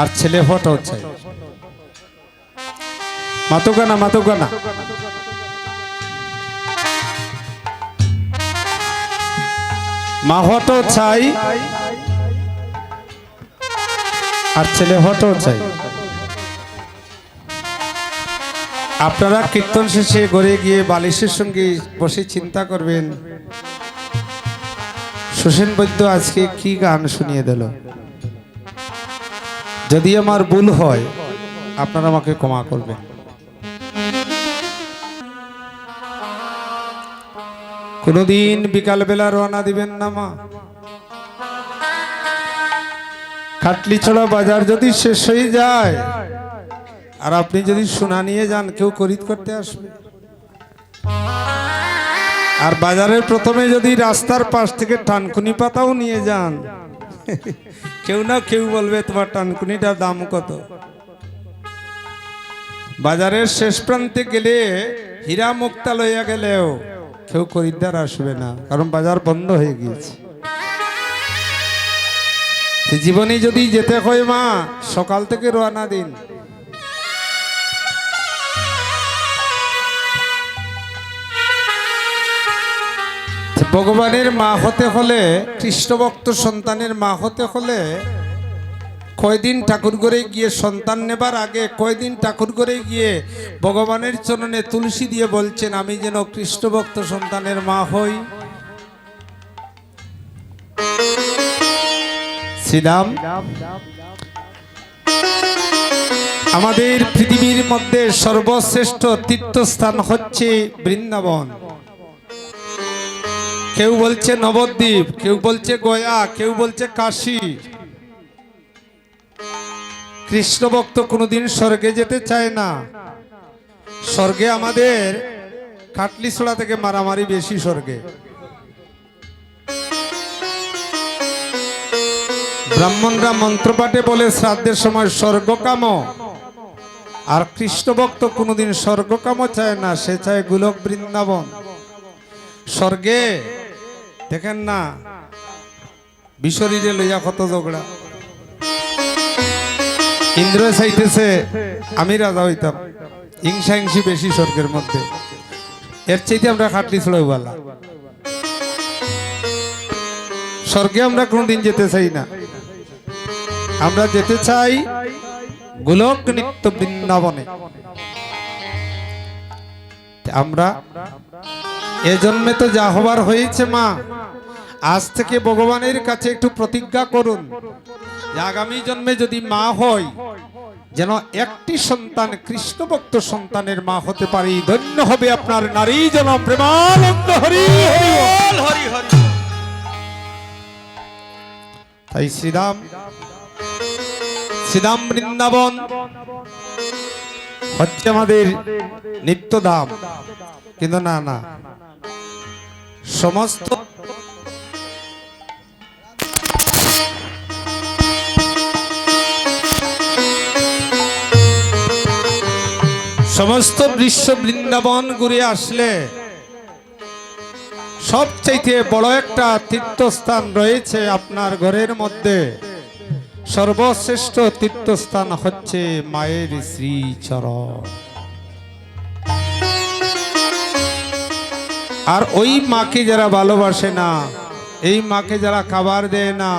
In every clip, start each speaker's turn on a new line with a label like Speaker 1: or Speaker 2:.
Speaker 1: আর ছেলে হটাও চাই মাতুকানা মাতুকানা মা হটাও চাই, আর ছেলে হটাও চাই। আপনারা কীর্তন শেষে ঘরে গিয়ে বালিশের সঙ্গে বসে চিন্তা করবেন। সুসেন বৈদ্য আজকে কি গান শুনিয়ে দিল? যদি আমার ভুল হয়, আপনারা আমাকে ক্ষমা করবেন। কোনদিন বিকালবেলা রওনা দিবেন না, মা। খাটলি ছড়া বাজার যদি শেষ হয়ে যায়, আর আপনি যদি সোনা নিয়ে যান, কেউ খরিদ করতে আসবে। আর বাজারের প্রথমে যদি রাস্তার পাশ থেকে টানকুনি পাতাও নিয়ে যান কেউ না কেউ বলবে তোমার টানকুনিটার দাম কত? বাজারের শেষ প্রান্তে গেলে হীরা মুক্তা লইয়া গেলেও কেউ খরিদ্দার আসবে না, কারণ বাজার বন্ধ হয়ে গিয়েছে। জীবনে যদি যেতে হয় মা, সকাল থেকে রওনা দিন। ভগবানের মা হতে হলে, কৃষ্ণভক্ত সন্তানের মা হতে হলে, কয়দিন ঠাকুর ঘরে গিয়ে সন্তান নেবার আগে, কয়দিন ঠাকুর ঘরে গিয়ে ভগবানের চরণে তুলসী দিয়ে বলছেন, আমি যেন কৃষ্ণভক্ত সন্তানের মা হই। শ্রীরাম, আমাদের পৃথিবীর মধ্যে সর্বশ্রেষ্ঠ তীর্থস্থান হচ্ছে বৃন্দাবন। কেউ বলছে নবদ্বীপ, কেউ বলছে গয়া, কেউ বলছে কাশী। কৃষ্ণ ভক্ত কোনোদিন স্বর্গে যেতে চায় না। স্বর্গে আমাদের কাটলিছড়া থেকে মারামারি বেশি স্বর্গে। ব্রাহ্মণরা মন্ত্রপাঠে বলে, শ্রাদ্ধের সময় স্বর্গকাম। আর কৃষ্ণ ভক্ত কোনোদিন স্বর্গকাম চায় না, সে চায় গোলক বৃন্দাবন। স্বর্গে দেখেন না বিশরীরে লইয়া কত ঝগড়া। ইন্দ্র চাইতেছে, আমি রাজা হইতাম। হিংসা হিংসি বেশি স্বর্গের মধ্যে। এর চাইতে আমরা খাটলি ছড়াই বালা স্বর্গে আমরা কোনদিন যেতে চাই না। আমরা যেতে চাই গোলক নিত্য বৃন্দাবনে। আমরা, এ জন্মে তো যা হবার হয়েছে মা আজ থেকে ভগবানের কাছে একটু প্রতিজ্ঞা করুন আগামী জন্মে যদি মা হয় যেন একটি সন্তান কৃষ্ণ ভক্ত সন্তানের মা হতে পারি ধন্য হবে আপনার নারী যেন প্রেমানন্দ হরি হরি তাই শ্রীরাম শ্রীরাম বৃন্দাবন হচ্ছে আমাদের নিত্যধাম কিন্তু না না সমস্ত সমস্ত বিশ্ব বৃন্দাবন ঘুরে আসলে সবচাইতে বড় একটা তীর্থস্থান রয়েছে আপনার ঘরের মধ্যে। সর্বশ্রেষ্ঠ তীর্থস্থান হচ্ছে মায়ের শ্রীচরণ। আর ওই মাকে যারা ভালোবাসে না, এই মাকে যারা খাবার দেয় না,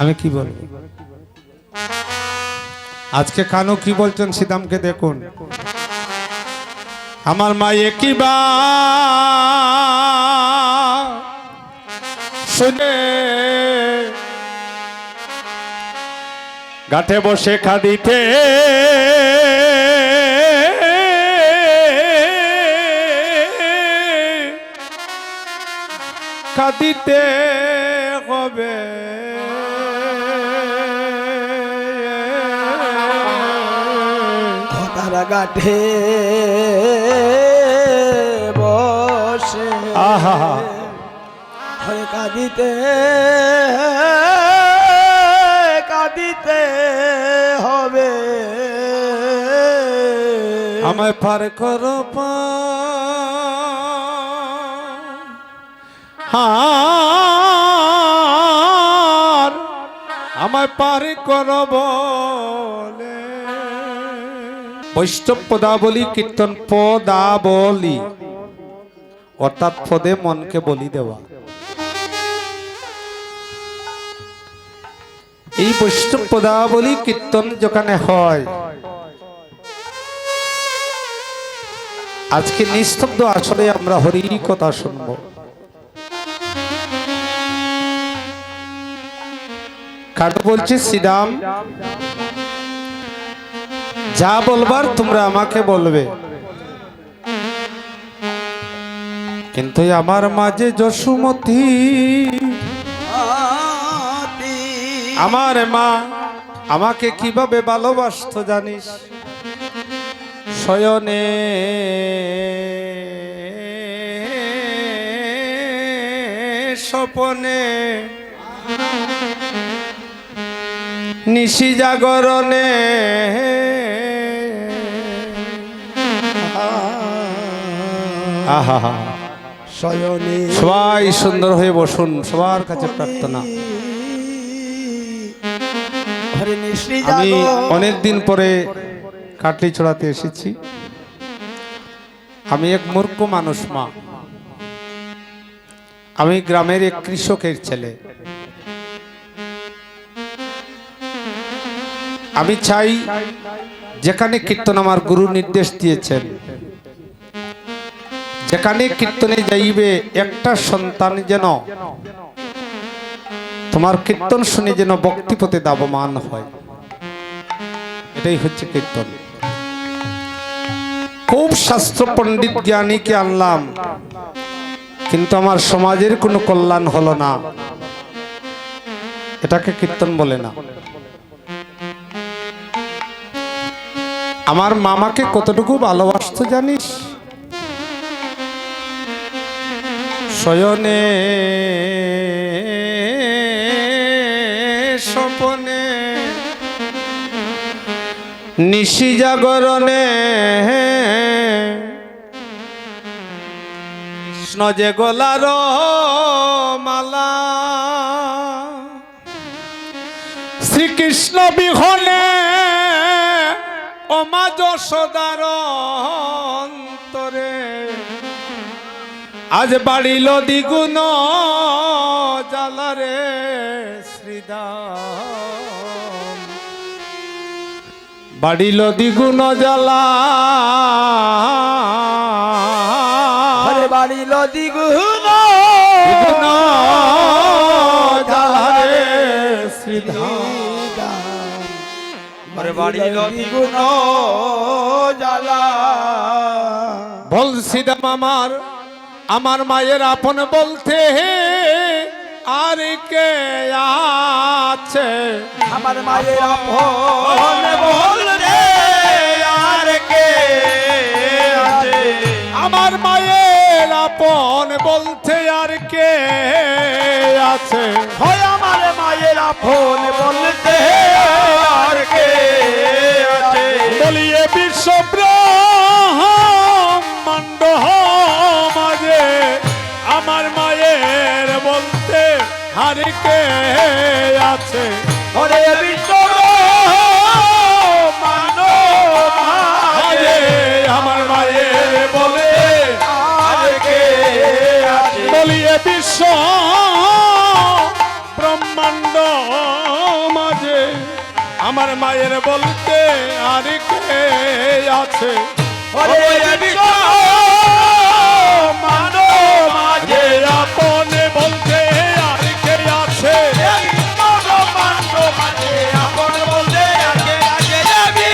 Speaker 1: আমি কি বলব? আজকে কানু কি বলছেন সীতামকে দেখুন। আমার মা একই বা শুনে গাঠে বসে খাদিতে। খাদিতে হবে।
Speaker 2: গাঠে বসে।
Speaker 1: আহা
Speaker 2: হয়ে কাঁদিতে কাঁদিতে হবে।
Speaker 1: আমায় পার করো পা। হার আমায় পারে কর বলে বৈষ্ণব পদাবলী কীর্তন পদাবলী অর্থাৎ পদে মনকে বলি দেওয়া। এই বৈষ্ণব পদাবলী কীর্তন যেখানে হয়, আজকে নিস্তব্ধ আসলে আমরা হরি কথা শুনব। কাটু বলছে? শ্রীরাম। যা বলবার তোমরা আমাকে বলবে। কিন্তু আমার মাঝে যশুমতি, আমার মা আমাকে কীভাবে ভালোবাসত জানিস? শয়নে স্বপনে নিশি জাগরণে সবাই সুন্দর হয়ে বসুন, সবার কাছে প্রার্থনা। আমি অনেক দিন পরে কাটলি ছড়াতে এসেছি। আমি এক মূর্খ মানুষ মা। আমি গ্রামের এক কৃষকের ছেলে। আমি চাই যেখানে কীর্তন আমার গুরু নির্দেশ দিয়েছেন যেখানে কীর্তনে যাইবে, একটা সন্তান যেন, তোমার কীর্তন শুনে যেন বক্তিপথে দাবমান হয়। এটাই হচ্ছে কীর্তন। খুব শাস্ত্র পণ্ডিত জ্ঞানীকে আনলাম, কিন্তু আমার সমাজের কোনো কল্যাণ হলো না। এটাকে কীর্তন বলে না। আমার মামাকে কতটুকু ভালোবাসতো জানিস? শয়নে স্বপনে নিশি জাগরণে কৃষ্ণ যে গোলার মালা শ্রীকৃষ্ণ বিহনে অমা যশোদার অন্তরে। আজ বাড়িল দ্বিগুণ জালারে শ্রীদাম। বাড়িল দ্বিগুণ জ্বালা।
Speaker 2: হরে বাড়ি লদি গুণ
Speaker 1: দ্বিগুণ জ্বালারে শ্রীধাম
Speaker 2: হরে বাড়ি লদি গুণ জ্বালা।
Speaker 1: বল শ্রীদাম আমার। আমার মায়ের আপন বলতে আর কে আছে?
Speaker 2: আমার মায়ের আপন বলতে আর কে আছে?
Speaker 1: আমার মায়ের আপন বলতে আর কে আছে?
Speaker 2: হয় আমার মায়ের আপন বলতে আর কে আছে?
Speaker 1: বলিয়ে বিশ্ব আর কে আছে।
Speaker 2: ওরে বিশ্ব মানো
Speaker 1: হারে আমার মায়ে বলে
Speaker 2: আর কে আছে?
Speaker 1: বলি বিশ্ব ব্রহ্মাণ্ড মাঝে আমার মায়ের বলতে আর কে আছে?
Speaker 2: ওরে বিশ্ব মানো মাঝে আপন বলতে